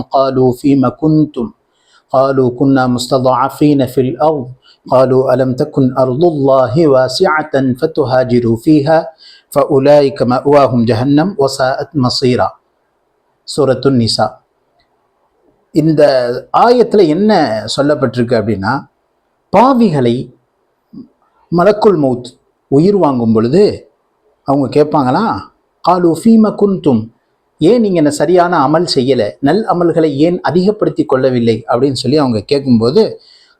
قالوا فيما كنتم قالوا كنا مستضعفين في الأرض قالوا ألم تكن أرض الله واسعة فتهاجروا فيها فأولئك مأواهم جهنم وساءت مصيرا سورة النساء இந்த ஆயத்தில் என்ன சொல்லப்பட்டிருக்கு அப்படின்னா பாவிகளை மலக்குல் மௌத் உயிர் வாங்கும் பொழுது அவங்க கேட்பாங்களா காலு ஃபீம குந்தும் ஏன் நீங்கள் என்ன சரியான அமல் செய்யலை? நல் அமல்களை ஏன் அதிகப்படுத்தி கொள்ளவில்லை? அப்படின்னு சொல்லி அவங்க கேட்கும்போது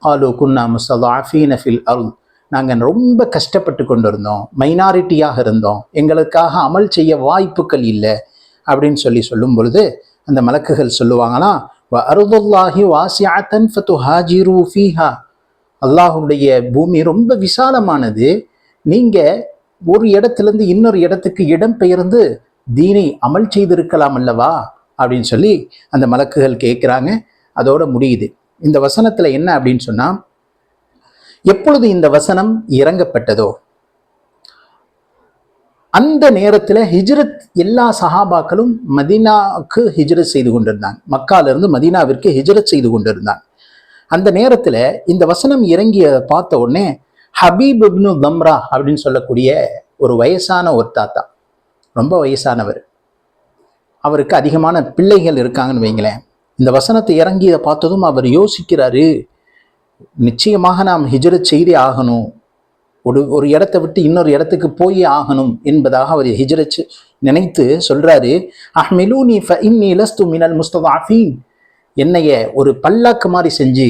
காலு குன்னா முஸ்தலாஃபீன ஃபில் அருள் நாங்கள் ரொம்ப கஷ்டப்பட்டு கொண்டு இருந்தோம் மைனாரிட்டியாக இருந்தோம். எங்களுக்காக அமல் செய்ய வாய்ப்புகள் இல்லை. அப்படின்னு சொல்லி சொல்லும் பொழுது அந்த மலக்குகள் சொல்லுவாங்களாம் அருதுல்லாஹி வாசியாத்தன் ஃபத்து ஹாஜிரு ஃபீஹா. அல்லாஹுடைய பூமி ரொம்ப விசாலமானது. நீங்கள் ஒரு இடத்துலேருந்து இன்னொரு இடத்துக்கு இடம் பெயர்ந்து தீனை அமல் செய்திருக்கலாம் அல்லவா? அப்படின்னு சொல்லி அந்த மலக்குகள் கேட்குறாங்க. அதோட முடியுது. இந்த வசனத்தில் என்ன அப்படின்னு சொன்னா எப்பொழுது இந்த வசனம் இறங்கப்பட்டதோ அந்த நேரத்தில் ஹிஜ்ரத் எல்லா சஹாபாக்களும் மதீனாவுக்கு ஹிஜ்ரத் செய்து கொண்டிருந்தாங்க மக்கால இருந்து மதீனாவிற்கு ஹிஜ்ரத் செய்து கொண்டிருந்தாங்க அந்த நேரத்தில் இந்த வசனம் இறங்கிய பார்த்த உடனே ஹபீப் இப்னு தம்ரா அப்படின்னு சொல்லக்கூடிய ஒரு வயசான ஒரு தாத்தா ரொம்ப வயசானவர். அவருக்கு அதிகமான பிள்ளைகள் இருக்காங்கன்னு வைங்களேன். இந்த வசனத்தை இறங்கியதை பார்த்ததும் அவர் யோசிக்கிறாரு நிச்சயமாக நாம் ஹிஜரத் செய்தே ஆகணும். ஒரு ஒரு இடத்தை விட்டு இன்னொரு இடத்துக்கு போயே ஆகணும் என்பதாக அவர் ஹிஜரத் நினைத்து சொல்றாரு அஹ்மிலூனி ஃப இன்னி லஸ்து மினல் முஸ்ததாஃபீன். என்னைய ஒரு பல்லாக்கு மாதிரி செஞ்சு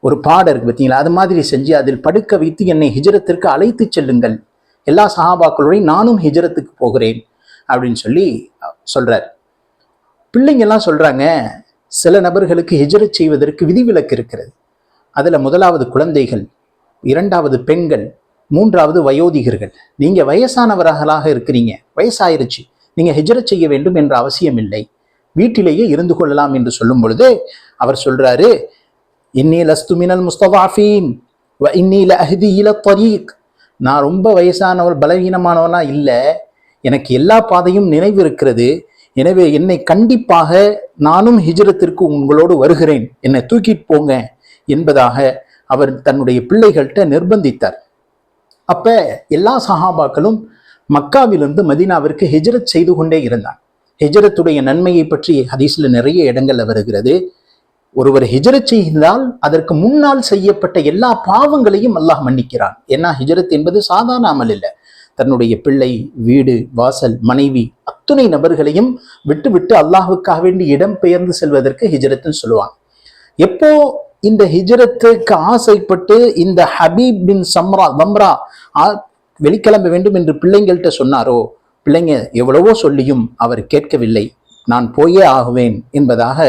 ஒரு பாடம் இருக்கு பார்த்தீங்களா அது மாதிரி செஞ்சு அதில் படுக்க வைத்து என்னை ஹிஜரத்திற்கு அழைத்து செல்லுங்கள். எல்லா சஹாபாக்களோடையும் நானும் ஹிஜரத்துக்கு போகிறேன் அப்படின்னு சொல்லி சொல்கிறார் பிள்ளைங்கள்லாம் சொல்கிறாங்க சில நபர்களுக்கு ஹிஜரத் செய்வதற்கு விதிவிலக்கு இருக்கிறது. அதில் முதலாவது குழந்தைகள் இரண்டாவது பெண்கள் மூன்றாவது வயோதிகர்கள். நீங்கள் வயசானவர்களாக இருக்கிறீங்க வயசாயிருச்சு நீங்கள் ஹிஜரத் செய்ய வேண்டும் என்ற அவசியம் இல்லை வீட்டிலேயே இருந்து கொள்ளலாம் என்று சொல்லும் பொழுது அவர் சொல்றாரு இன்னி லஸ்து மினல் முஸ்தபாஃபீன் இன்னில அஹதி இல தரீக். நான் ரொம்ப வயசானவள் பலவீனமானவனா இல்லை. எனக்கு எல்லா பாதையும் நினைவு இருக்கிறது எனவே என்னை கண்டிப்பாக நானும் ஹிஜ்ரத்திற்கு உங்களோடு வருகிறேன். என்னை தூக்கிட்டு போங்க என்பதாக அவர் தன்னுடைய பிள்ளைகள்கிட்ட நிர்பந்தித்தார். அப்ப எல்லா சஹாபாக்களும் மக்காவிலிருந்து மதீனாவிற்கு ஹிஜ்ரத் செய்து கொண்டே இருந்தான். ஹிஜ்ரத்துடைய நன்மையை பற்றி ஹதீஸில் நிறைய இடங்கள்ல வருகிறது. ஒருவர் ஹிஜரத் செய்தால் அதற்கு முன்னால் செய்யப்பட்ட எல்லா பாவங்களையும் அல்லாஹ் மன்னிக்கிறான். ஏன்னா ஹிஜரத் என்பது சாதாரண அமல் இல்லை. தன்னுடைய பிள்ளை வீடு வாசல் மனைவி அத்துணை நபர்களையும் விட்டு விட்டு அல்லாஹுக்காக வேண்டி இடம் பெயர்ந்து செல்வதற்கு ஹிஜரத்துன்னு சொல்லுவாங்க. எப்போ இந்த ஹிஜரத்துக்கு ஆசைப்பட்டு இந்த ஹபீப் பின் சம்ரா பம்ரா வெளிக்கிளம்ப வேண்டும் என்று பிள்ளைங்கள்ட்ட சொன்னாரோ? பிள்ளைங்க எவ்வளவோ சொல்லியும் அவர் கேட்கவில்லை. நான் போயே ஆகுவேன் என்பதாக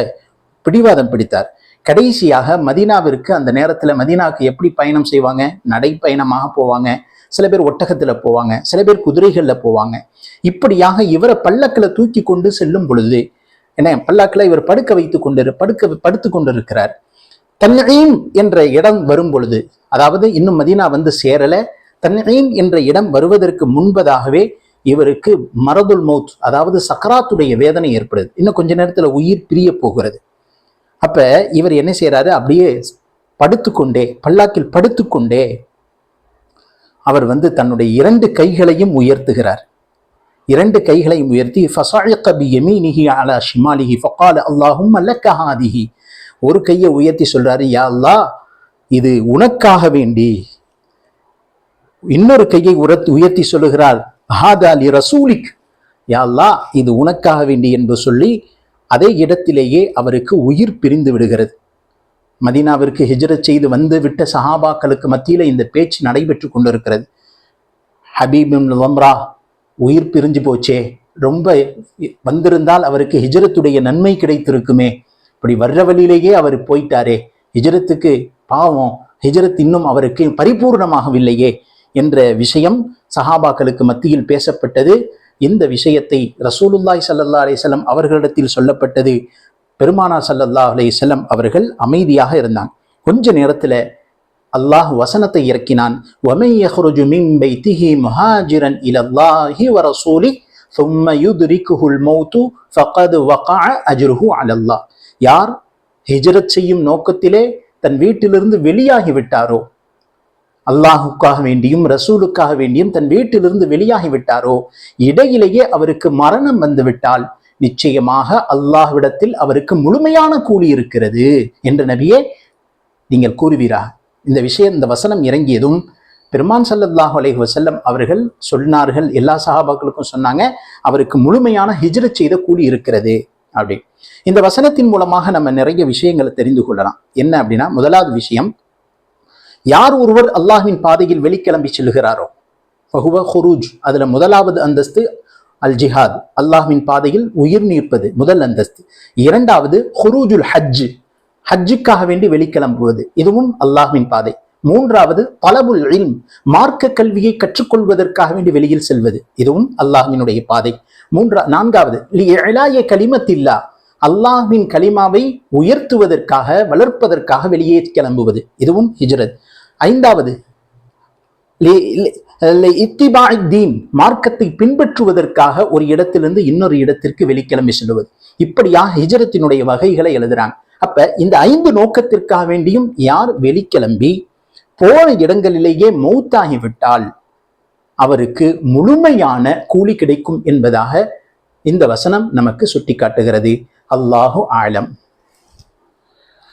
பிடிவாதம் பிடித்தார். கடைசியாக மதீனாவிற்கு அந்த நேரத்தில் மதீனாவுக்கு எப்படி பயணம் செய்வாங்க? நடைப்பயணமாக போவாங்க. சில பேர் ஒட்டகத்தில் போவாங்க. சில பேர் குதிரைகளில் போவாங்க. இப்படியாக இவரை பல்லக்கில் தூக்கி கொண்டு செல்லும் பொழுது என்ன பல்லாக்கில் இவர் படுக்க வைத்து கொண்டு படுக்க படுத்து கொண்டிருக்கிறார். தன்னீம் என்ற இடம் வரும் பொழுது அதாவது இன்னும் மதீனா வந்து சேரல தன்னீம் என்ற இடம் வருவதற்கு முன்பதாகவே இவருக்கு மரதுல் மௌத் அதாவது சக்கராத்துடைய வேதனை ஏற்படுது. இன்னும் கொஞ்ச நேரத்தில் உயிர் பிரிய போகிறது. அப்ப இவர் என்ன செய்யறாரு அப்படியே படுத்துக்கொண்டே பல்லாக்கில் படுத்துக்கொண்டே அவர் வந்து தன்னுடைய இரண்டு கைகளையும் உயர்த்துகிறார். இரண்டு கைகளையும் உயர்த்தி அலா ஷிமாலிஹி ஃபகால அல்லாஹும் அல்லக்கஹாதிஹி ஒரு கையை உயர்த்தி சொல்றாரு யா அல்லா இது உனக்காக வேண்டி. இன்னொரு கையை உரத்து உயர்த்தி சொல்லுகிறார் ஹாதாலி ரசூலிக். யா அல்லா இது உனக்காக வேண்டி என்று சொல்லி அதே இடத்திலேயே அவருக்கு உயிர் பிரிந்து விடுகிறது. மதீனாவிற்கு ஹிஜரத் செய்து வந்து விட்ட சஹாபாக்களுக்கு மத்தியில் இந்த பேச்சு நடைபெற்று கொண்டிருக்கிறது. ஹபீபின் லம்ரா உயிர் பிரிஞ்சு போச்சே ரொம்ப வந்திருந்தால் அவருக்கு ஹிஜரத்துடைய நன்மை கிடைத்திருக்குமே. இப்படி வர்ற வழியிலேயே அவர் போயிட்டாரே ஹிஜரத்துக்கு பாவம் ஹிஜரத் இன்னும் அவருக்கு பரிபூர்ணமாகவில்லையே என்ற விஷயம் சஹாபாக்களுக்கு மத்தியில் பேசப்பட்டது. இந்த விஷயத்தை ரசூலுல்லாய் சல்லல்லா அலிசல்லம் அவர்களிடத்தில் சொல்லப்பட்டது. பெருமானா சல்லல்லா அலிசல்லம் அவர்கள் அமைதியாக இருந்தான். கொஞ்ச நேரத்தில் அல்லாஹ் வசனத்தை இறக்கினான். யார் ஹிஜரத் செய்யும் நோக்கத்திலே தன் வீட்டிலிருந்து வெளியாகி விட்டாரோ அல்லாஹுக்காக வேண்டியும் ரசூலுக்காக வேண்டியும் தன் வீட்டிலிருந்து வெளியாகி விட்டாரோ இடையிலேயே அவருக்கு மரணம் வந்துவிட்டால் நிச்சயமாக அல்லாஹ்விடத்தில் அவருக்கு முழுமையான கூலி இருக்கிறது என்ற நபியே நீங்கள் கூறுவீரா இந்த விஷயம் இந்த வசனம் இறங்கியதும் பெருமான் சல்லல்லாஹ் அலைஹி வசல்லம் அவர்கள் சொன்னார்கள் எல்லா சகாபாக்களுக்கும் சொன்னாங்க அவருக்கு முழுமையான ஹிஜ்ரத் செய்த கூலி இருக்கிறது அப்படி இந்த வசனத்தின் மூலமாக நம்ம நிறைய விஷயங்களை தெரிந்து கொள்ளலாம். என்ன அப்படின்னா முதலாவது விஷயம் யார் ஒருவர் அல்லாஹ்வின் பாதையில் வெளிக்கிளம்பி செல்கிறாரோ ஃபஹுவ ஹுரூஜ். அதுல முதலாவது அந்தஸ்து அல் ஜிஹாத். அல்லாஹின் பாதையில் உயிர் நீர்ப்பது முதல் அந்தஸ்து. இரண்டாவது ஹுரூஜுல் ஹஜ் ஹஜ்ஜுக்காக வேண்டி வெளிக்கிளம்புவது. இதுவும் அல்லாஹின் பாதை. மூன்றாவது பலபுல் இல்ம். மார்க்க கல்வியை கற்றுக்கொள்வதற்காக வேண்டி வெளியில் செல்வது. இதுவும் அல்லாஹினுடைய பாதை. மூன்றா நான்காவது லி இலாய கலிமத்தில்லா. அல்லாஹ்வின் கலிமாவை உயர்த்துவதற்காக வளர்ப்பதற்காக வெளியே கிளம்புவது. இதுவும் ஹிஜ்ரத். ஐந்தாவது மார்க்கத்தை பின்பற்றுவதற்காக ஒரு இடத்திலிருந்து இன்னொரு இடத்திற்கு வெளிக்கிளம்பி செல்வது. இப்படியா ஹிஜரத்தினுடைய வகைகளை எழுதுறாங்க. அப்ப இந்த ஐந்து நோக்கத்திற்காக வேண்டியும் யார் வெளிக்கிளம்பி போன இடங்களிலேயே மௌத்தாகிவிட்டால் அவருக்கு முழுமையான கூலி கிடைக்கும் என்பதாக இந்த வசனம் நமக்கு சுட்டிக்காட்டுகிறது. அல்லாஹு ஆழம்